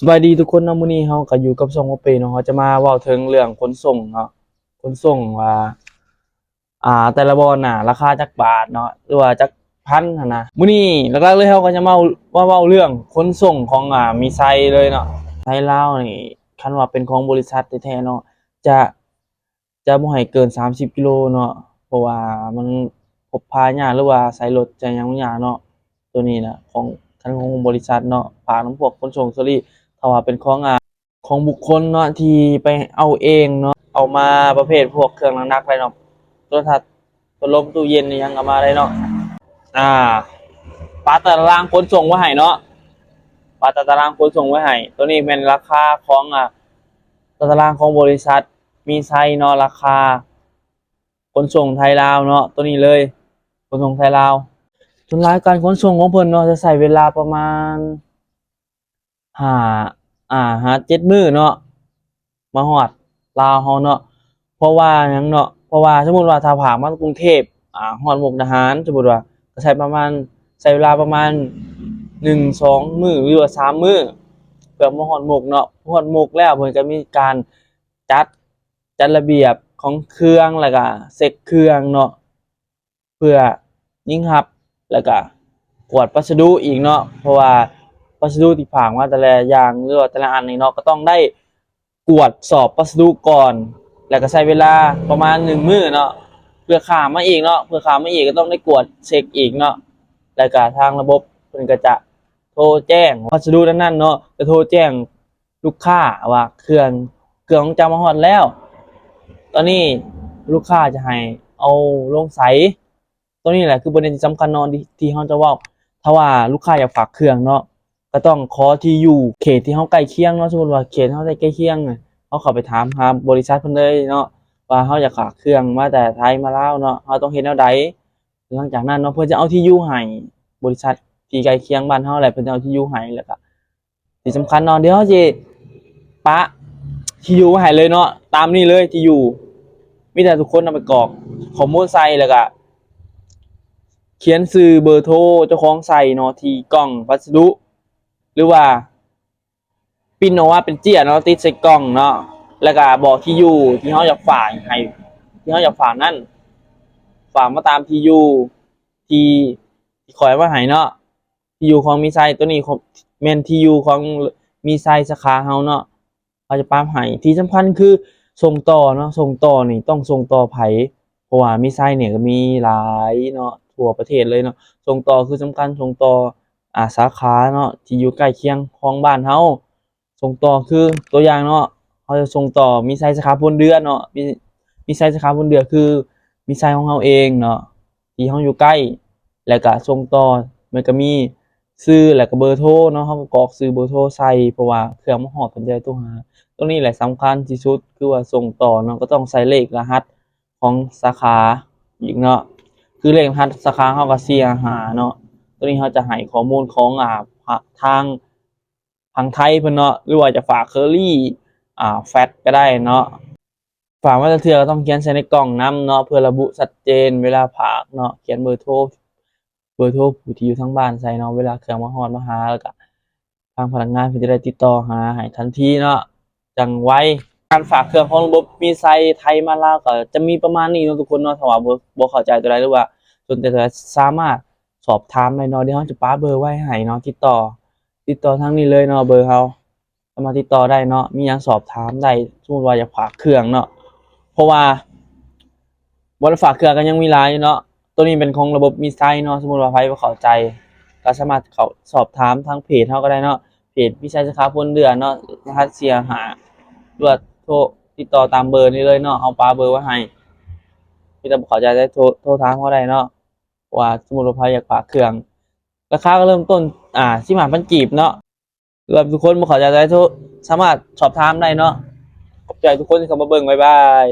สบายดีทุกคนเนาะมื้อนี้เฮาก็อยู่กับช่องโอเปเนาะเฮาจะมาเว้าถึงเรื่องขนส่งเนาะขนส่งว่าอ่า แต่ละบอนน่ะ ราคาจักบาทเนาะหรือว่าจักพันหั่นนะมื้อนี้หลักๆเลยเฮาก็จะมาว่าเว้าเรื่องขนส่งของอ่ามีไซเลยเนาะไซลาวนี่คันว่าเป็นของบริษัทแท้ๆเนาะจะจะบ่ให้เกิน 30กิโลเนาะเพราะว่ามันพกพายากหรือว่าใช้รถจะยังยากเนาะตัวนี้นะของคันของบริษัทเนาะฝากน้ำพวกขนส่งซอรี่ ถ้าว่าเป็นของอ่าของบุคคลเนาะที่ไปเอาเองเนาะเอามาประเภทพวกเครื่องหนักๆอะไรเนาะโทรทัศน์พัดลมตู้เย็นนี่ยังเอามาได้เนาะอ่าปาตารางขนส่งไว้ให้เนาะปาตารางขนส่งไว้ให้ตัวนี้เป็นราคาของอ่าตารางของบริษัท มีไซส์เนาะราคาขนส่งไทยลาวเนาะตัวนี้เลยขนส่งไทยลาวส่วนรายการขนส่งของเพิ่นเนาะจะใช้เวลาประมาณ หาอ่าหาเจ็ดมือเนาะมาฮอดลาวเฮาเนาะเพราะว่าหยังเนาะเพราะว่าสมมุติว่าถ้าผ่านมากรุงเทพอ่าฮอดมุกดาหารสมมุติว่าก็ใช้ประมาณใช้เวลาประมาณ1 2มื้อหรือว่า3มื้อเพื่อมาฮอดมุกเนาะฮอดมุกแล้วเพิ่นก็มีการจัดจัดระเบียบของเครื่องแล้วก็เช็คเครื่องเนาะเพื่อยิ่งรับแล้วก็กวดพัสดุอีกเนาะเพราะว่า พัสดุที่ผ่านมาแต่ละอย่างหรือว่าแต่ละอันนี่เนาะก็ต้องได้กวดสอบพัสดุก่อน แล้วก็ใช้เวลาประมาณหนึ่งมื้อเนาะเพื่อขามมาอีกเนาะเพื่อขามมาอีกก็ต้องได้กวดเช็คอีกเนาะแล้วก็ทางระบบเพิ่นก็จะโทรแจ้งพัสดุนั้นๆเนาะจะโทรแจ้งลูกค้าว่าเครื่องเครื่องของจ้ามาฮอดแล้ว ตอนนี้ลูกค้าจะให้เอาลงใสตัวนี้แหละคือประเด็นที่สำคัญนาะที่ที่เฮาจะว้าถ้าว่าลูกค้าอยากฝากเครื่องเนาะ ก็ต้องขอที่อยู่เขตที่เฮาใกล้เคียงเนาะสมมติว่าเขตเฮาได้ใกล้เคียงน่ะเฮาเข้าไปถามหาบริษัทเพิ่นเลยเนาะว่าเฮาอยากฝากเครื่องมาแต่ไทยมาลาวเนาะเฮาต้องเฮ็ดแนวใดหลังจากนั้นเนาะเพิ่นจะเอาที่อยู่ให้บริษัทที่ใกล้เคียงบ้านเฮาแหละเพิ่นจะเอาที่อยู่ให้แล้วก็ที่สำคัญเนาะเดี๋ยวเฮาสิปะที่อยู่ให้เลยเนาะตามนี้เลยที่อยู่มีแต่ทุกคนนำไปกรอกข้อมูลใส่แล้วก็เขียนชื่อเบอร์โทรเจ้าของใส่เนาะที่กล่องพัสดุ หรือว่าปิ้นเอาว่าเป็นเจียเนาะติดใส่กล่องเนาะแล้วก็บอกที่อยู่ที่เฮาอยากฝากให้ที่เฮาอยากฝากนั่นฝากมาตามที่อยู่ที่ที่คอยมาให้เนาะที่อยู่ของมีไซต์ตัวนี้ของแม่นที่อยู่ของมีไซสาขาเฮาเนาะเขาจะปามให้ที่สำคัญคือส่งต่อเนาะส่งต่อนี่ต้องส่งต่อไผเพราะว่ามีไซต์เนี่ยก็มีหลายเนาะทั่วประเทศเลยเนาะส่งต่อคือสำคัญส่งต่อ อาสาขาเนาะที่อยู่ใกล้เคียงของบ้านเฮาส่งต่อคือตัวอย่างเนาะเขาจะส่งต่อมีไซต์สาขาบนเดือนเนาะมีมีไซต์สาขาบนเดือนคือ มีไซต์ของเฮาเองเนาะที่เฮาอยู่ใกล้ แล้วก็ส่งต่อมันก็มีชื่อแล้วก็เบอร์โทรเนาะเฮาก็กรอกชื่อเบอร์โทรใส่เพราะว่าเครื่องมันฮอดเพิ่นจะได้โทรหาตรงนี้แหละสำคัญที่สุดคือว่าส่งต่อเนาะก็ต้องใส่เลขรหัสของสาขาอีกเนาะคือเลขรหัสสาขาเฮาก็4หาเนาะ ตัวนี้เขาจะให้ข้อมูลของอ่าทางทางไทยเพิ่อนเนาะหรือว่าจะฝากเคอรี่อ่าแฟตก็ได้เนาะฝากมาแต่เทื่อก็ต้องเขียนใส่ในกล่องนํเนาะเพื่อระบุชัดเจนเวลาฝากเนาะเขียนเบอร์โทรเบอร์โทรผู้ที่อยู่ทางบ้านใส่เนาะเวลาเครื่องมาฮอดมาหาแล้วก็ทางพนักงานเพิ่นจะได้ติดต่อหาให้ทันทีเนาะจังไวการฝากเครื่องของระบบมีไซไทยมาลาวก็จะมีประมาณนี้เนาะทุกคนเนาะถ้าว่าบ่บ่เข้าใจตัวใดหรือว่าสนใจตัวใดสามารถ สอบถามได้เนาะเดี๋ยวเราจะป้าเบอร์ไว้ให้เนาะติดต่อ ติดต่อทางนี้เลยเนาะเบอร์เขาสามารถติดต่อได้เนาะมีหยังสอบถามได้สมมติว่าอยากฝากเครื่องเนาะเพราะว่าบ่ได้ฝากเครื่องกันยังมีหลายเนาะตัวนี้เป็นของระบบมีไซต์เนาะสมมติว่าใครเข้าใจ ก็สามารถเขาสอบถามทางเพจเฮาก็ได้เนาะเพจวิชัยสาขาพลเดือนเนาะรหัสเสียหาหรือว่าโทรติดต่อตามเบอร์นี้เลยเนาะเอาปาเบอร์ไว้ให้มีแต่บ่เข้าใจได้โทรโทรถามเขาได้เนาะ ว่าสมมุติว่าใครอยากฝากเครื่อง ราคาก็เริ่มต้น อ่าสิบห้าพันกีบเนาะสำหรับทุกคนบ่เข้าใจได้ทุกสามารถสอบถามได้เนาะขอบใจทุกคนที่เข้ามาเบิ่งบ๊ายบาย